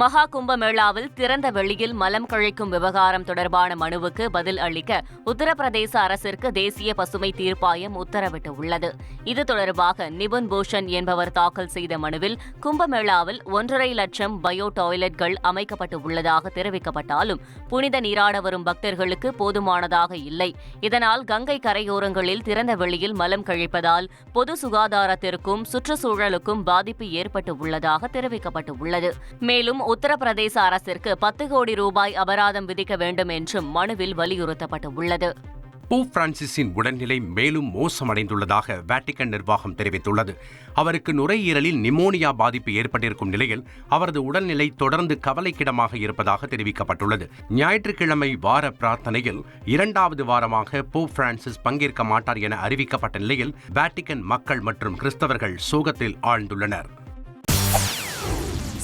மகா கும்பமேளாவில் திறந்த வெளியில் மலம் கழிக்கும் விவகாரம் தொடர்பான மனுவுக்கு பதில் அளிக்க உத்தரப்பிரதேச அரசிற்கு தேசிய பசுமை தீர்ப்பாயம் உத்தரவிட்டுள்ளது. இது தொடர்பாக நிபுன் பூஷன் என்பவர் தாக்கல் செய்த மனுவில் கும்பமேளாவில் ஒன்றரை லட்சம் பயோ டாய்லெட்கள் அமைக்கப்பட்டு உள்ளதாக தெரிவிக்கப்பட்டாலும் புனித நீராட வரும் பக்தர்களுக்கு போதுமானதாக இல்லை. இதனால் கங்கை கரையோரங்களில் திறந்த வெளியில் மலம் கழிப்பதால் பொது சுகாதாரத்திற்கும் சுற்றுச்சூழலுக்கும் பாதிப்பு ஏற்பட்டு உள்ளதாக தெரிவிக்கப்பட்டுள்ளது. மேலும் உத்தரப்பிரதேச அரசிற்கு பத்து கோடி ரூபாய் அபராதம் விதிக்க வேண்டும் என்றும் மனுவில் வலியுறுத்தப்பட்டு உள்ளது போப் பிரான்சிஸின் உடல்நிலை மேலும் மோசமடைந்துள்ளதாக வேட்டிக்கன் நிர்வாகம் தெரிவித்துள்ளது. அவருக்கு நுரையீரலில் நிமோனியா பாதிப்பு ஏற்பட்டிருக்கும் நிலையில் அவரது உடல்நிலை தொடர்ந்து கவலைக்கிடமாக இருப்பதாக தெரிவிக்கப்பட்டுள்ளது. ஞாயிற்றுக்கிழமை வார பிரார்த்தனையில் இரண்டாவது வாரமாக போப் பிரான்சிஸ் பங்கேற்க மாட்டார் என அறிவிக்கப்பட்ட நிலையில் வேட்டிக்கன் மக்கள் மற்றும் கிறிஸ்தவர்கள் சோகத்தில் ஆழ்ந்துள்ளனர்.